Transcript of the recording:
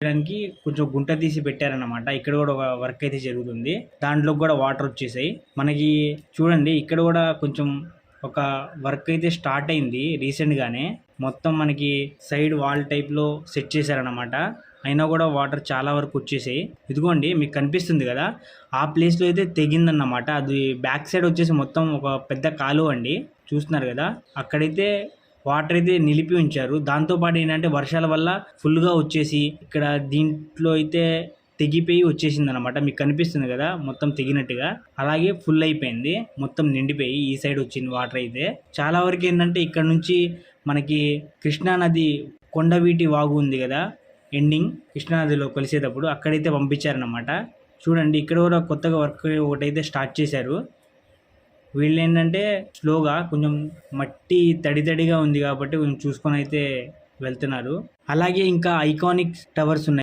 చేయడానికి కొంచెం గుంట తీసి పెట్టారన్నమాట. ఇక్కడ కూడా ఒక వర్క్ అయితే జరుగుతుంది. దాంట్లో కూడా వాటర్ వచ్చేసాయి. మనకి చూడండి ఇక్కడ కూడా కొంచెం ఒక వర్క్ అయితే స్టార్ట్ అయింది రీసెంట్గానే మొత్తం మనకి సైడ్ వాల్ టైప్లో సెట్ చేశారనమాట అయినా కూడా వాటర్ చాలా వరకు వచ్చేసాయి. ఇదిగోండి మీకు కనిపిస్తుంది కదా ఆ ప్లేస్లో అయితే తెగిందన్నమాట. అది బ్యాక్ సైడ్ వచ్చేసి మొత్తం ఒక పెద్ద కాలువ అండి. చూస్తున్నారు కదా అక్కడైతే వాటర్ అయితే నిలిపి ఉంచారు. దాంతోపాటు ఏంటంటే వర్షాల వల్ల ఫుల్గా వచ్చేసి ఇక్కడ దీంట్లో అయితే తెగిపోయి వచ్చేసింది అనమాట మీకు కనిపిస్తుంది కదా మొత్తం తెగినట్టుగా. అలాగే ఫుల్ అయిపోయింది మొత్తం నిండిపోయి ఈ సైడ్ వచ్చింది వాటర్ అయితే. చాలా వరకు ఏంటంటే ఇక్కడ నుంచి మనకి కృష్ణానది కొండవీటి వాగు ఉంది కదా ఎండింగ్ కృష్ణానదిలో కలిసేటప్పుడు అక్కడైతే పంపించారనమాట చూడండి ఇక్కడ కూడా కొత్తగా వర్క్ ఒకటైతే స్టార్ట్ చేశారు. వీళ్ళు ఏంటంటే స్లోగా కొంచెం మట్టి తడి తడిగా ఉంది కాబట్టి కొంచెం చూసుకొని అయితే వెళ్తున్నారు. అలాగే ఇంకా ఐకానిక్ టవర్స్ ఉన్నాయి.